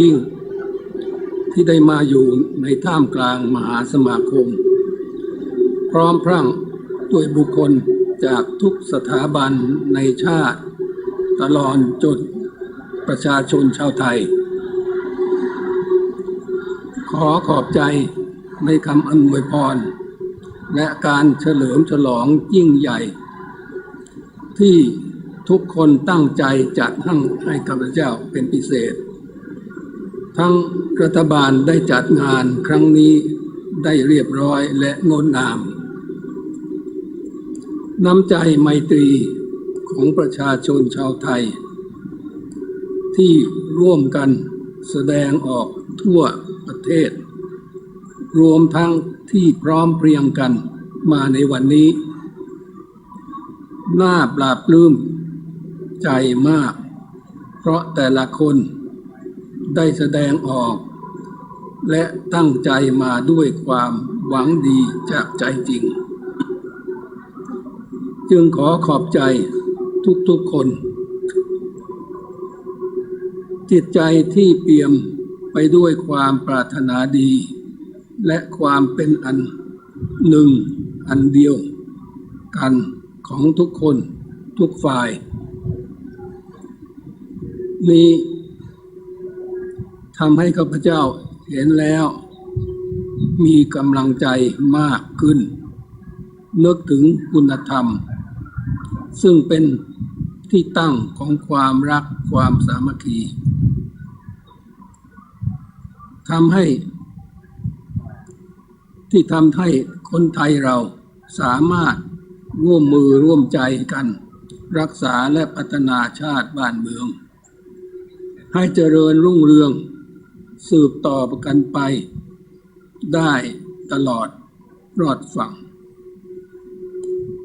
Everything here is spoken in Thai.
ยิ่งที่ได้มาอยู่ในท่ามกลางมหาสมาคม พร้อมพรั่งด้วยบุคคลจากทุกสถาบันในชาติ ตลอดจนประชาชนชาวไทย ขอขอบใจในคำอำนวยพร และการเฉลิมฉลองยิ่งใหญ่ ที่ทุกคนตั้งใจจัดให้ให้ข้าพเจ้าเป็นพิเศษ ทั้งรัฐบาลได้จัดงานครั้งนี้ได้เรียบร้อยและงดงาม น้ำใจไมตรีของประชาชนชาวไทย ที่ร่วมกันแสดงออกทั่วประเทศ รวมทั้งที่พร้อมเพรียงกันมาในวันนี้ น่าปราบปลื้มใจมาก เพราะแต่ละคน ได้แสดงออก และตั้งใจมาด้วยความหวังดีจากใจจริง จึงขอขอบใจทุกๆคน จิตใจที่เปี่ยมไปด้วยความปรารถนาดี และความเป็นอันหนึ่งอันเดียวกันของทุกคนทุกฝ่าย นี้ ทำให้ข้าพเจ้าเห็นแล้ว มีกำลังใจมากขึ้น นึกถึงคุณธรรม ซึ่งเป็นที่ตั้งของความรักความสามัคคีทำให้ ที่ทำให้คนไทยเราสามารถร่วมมือร่วมใจกัน รักษาและพัฒนาชาติบ้านเมือง ให้เจริญรุ่งเรือง สืบต่อกันไป ได้ตลอดรอดฝั่ง